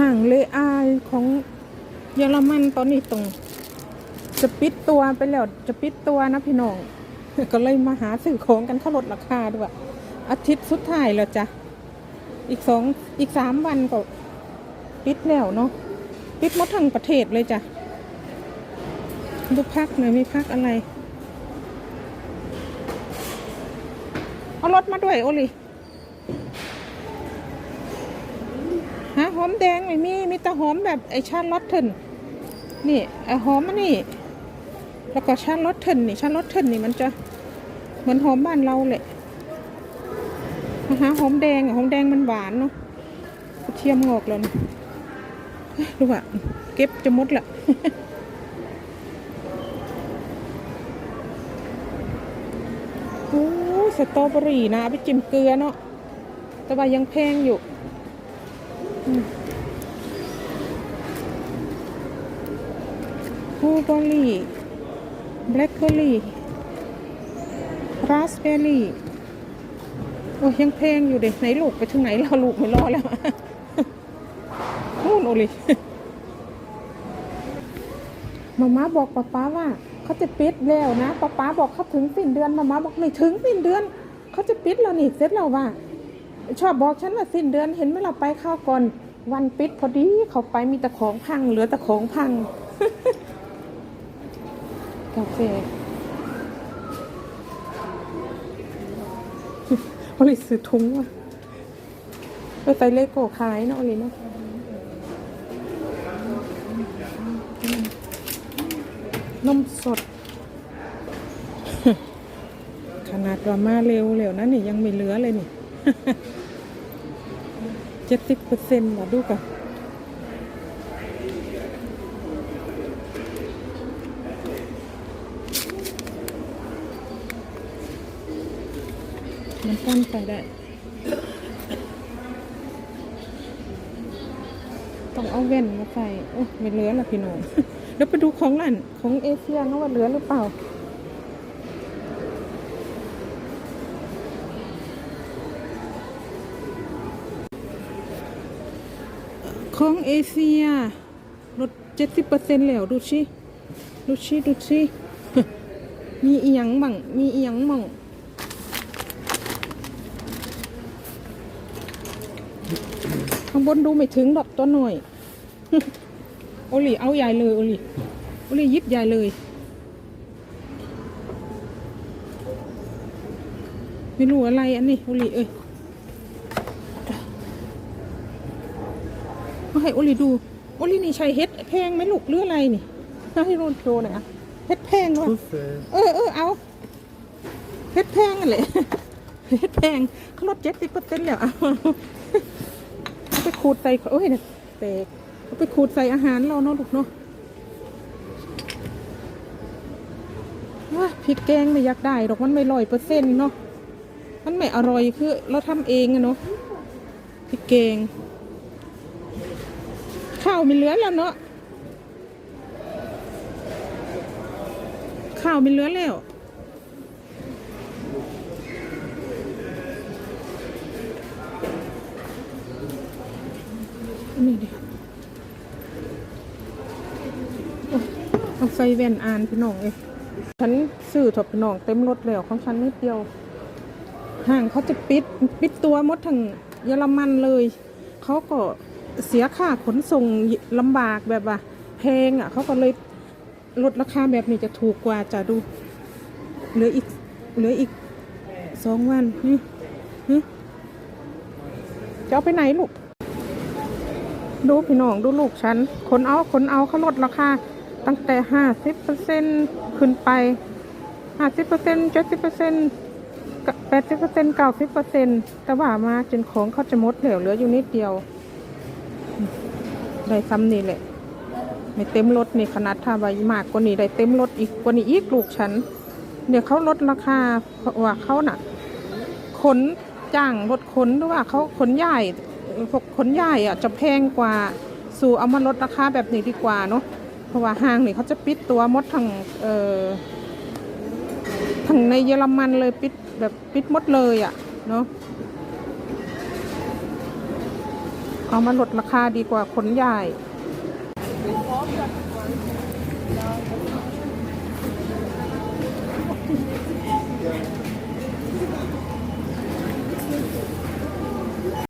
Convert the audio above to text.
ห่างเลอายของเยอรมันตอนนี้ตรง จะปิดตัวไปแล้วจะปิดตัวนะพี่น้อง ก็เลยมาหาซื้อของกันเขาลดราคาด้วยอาทิตย์สุดท้ายแล้วจ้ะ อีกสองอีกสามวันก็ปิดแล้วเนาะปิดหมดทั้งประเทศเลยจ้ะดูพักหน่อยมีพักอะไร เอารถมาด้วยโอลิ อมแดงไม่มีมีแต่หอมแบบไอชาลอตเทนนี่ไอหอมอันนี่ แล้วก็ชาลอตเทนนี่ชาลอตเทนนี่มันจะเหมือนหอมบ้านเราเลยนะฮะหอมแดงหอมแดงมันหวานเนาะเทียมงอกแล้วนะเฮ้ยดูว่าเก็บจะมดละโอ้สตรอเบอรี่นะเอาไปจิ้มเกลือเนาะแต่ว่ายังแพงอยู่ บลูเบอร์รี่แบล็คเบอร์รี่ราสเบอร์รี่โอ้ยยังแพงอยู่เด็ไหนลูกไปถึงไหนแล้วลูกไม่รอแล้วนู่นโอลิมาม่าบอกป๊าป๊าว่า เขาจะปิดแล้วนะป๊าป๊าบอกเขาถึงสิ้นเดือนมาม่าบอกไม่ถึงสิ้นเดือน เขาจะปิดแล้วนี่เสร็จแล้วว่า ชอบบอกฉันว่าสิ้นเดือนเห็นไหมเราไปเข้าวก่อนวันปิดพอดีเขาไปมีแต่ของพังเหลือแต่ของพังกาแฟบริสุทธิ์ทุงว่ะไปใส่เลโก้ขายเนาะเลยเนาะนมสด ขนาดว่ามาเร็วเร็วนะนี่ยังไม่เหลือเลยนี่ เจ็ดสิบเปอร์เซ็นต์มาดูกันมันตั้นไปได้ ต้องเอาแว่นมาใส่โอ้ไม่เหลือละพี่น้องเดี๋ยวไปดูของร้านของเอเชียนะว่าเหลือหรือเปล่า ของเอเชียลดเจ็ดสิบเปอร์เซ็นต์แล้วดูชิดูชิดูชิมีอีหยังบังมีอีหยังมั่งข้างบนดูไม่ถึงดอกตัวหน่อย โอลีเอาใหญ่เลยโอลีโอลียิบใหญ่เลย ไม่รู้อะไรอันนี้โอลีเอ้ย มาให้โอลีดูโอลีนี่ใช้เฮ็ดแพงไหมลูกหรืออะไรนี่ให้โรนโชว์หน่อยอะเฮ็ดแพงวะ Trüffel. เออเออเอาเฮ็ดแพงนั่นแหละเฮ็ดแพงเขาลดเจ็ดสิบเปอร์เซ็นต์แล้วเอาเอาไปขูดใส่โอ้ยเนี่ยแตกเอาไปขูดใส่อาหารเราเนาะลูกเนาะว้าพริกแกงไม่อยากได้หรอกมันไม่ร้อยเปอร์เซ็นต์เนาะมันไม่อร่อยคือเราทำเองอะเนาะพริกแกง ข้าวไม่เหลือแล้วเนาะข้าวไม่เหลือแล้วนี่ดิโอ๊ยต้องใส่แว่นอ่านพี่น้องเอ้ยฉันซื้อถบพี่น้องเต็มรถแล้วของฉันนิดเดียว ห้างเขาจะปิด ปิดตัวมดทั้งเยอรมันเลย เขาก็ เสียค่าขนส่งลำบากแบบว่าแพงอะเขาก็เลยลดราคาแบบนี้จะถูกกว่าจะดู เหลืออีกเหลืออีกสองวันนี่นี่จะเอาไปไหนลูก ดูพี่น้องดูลูกฉันขนเอาขนเอาเขาลดราคาตั้งแต่ห้าสิบเปอร์เซ็นขึ้นไปห้าสิบเปอร์เซ็นเจ็ดสิบเปอร์เซ็นแปดสิบเปอร์เซ็นเก้าสิบเปอร์เซ็นแต่ว่ามาจนของเขาจะหมดเหลือเหลืออยู่นิดเดียว ได้ซ้ำนี่แหละ ไม่เต็มรถนี่ขนาดถ้าใบมากกว่านี้ได้เต็มรถอีกกว่านี้อีกลูกฉัน เดี๋ยวเขาลดราคาเพราะว่าเขาน่ะ ขนจ้างรถขนหรือว่าเขาขนใหญ่พวกขนใหญ่อะจะแพงกว่าสู่เอามาลดราคาแบบนี้ดีกว่าเนาะเพราะว่าห้างนี่เขาจะปิดตัวมดทั้งเอ่อทั้งในเยอรมันเลยปิดแบบปิดมดเลยอะเนาะ เอามาลดราคาดีกว่าขนใหญ่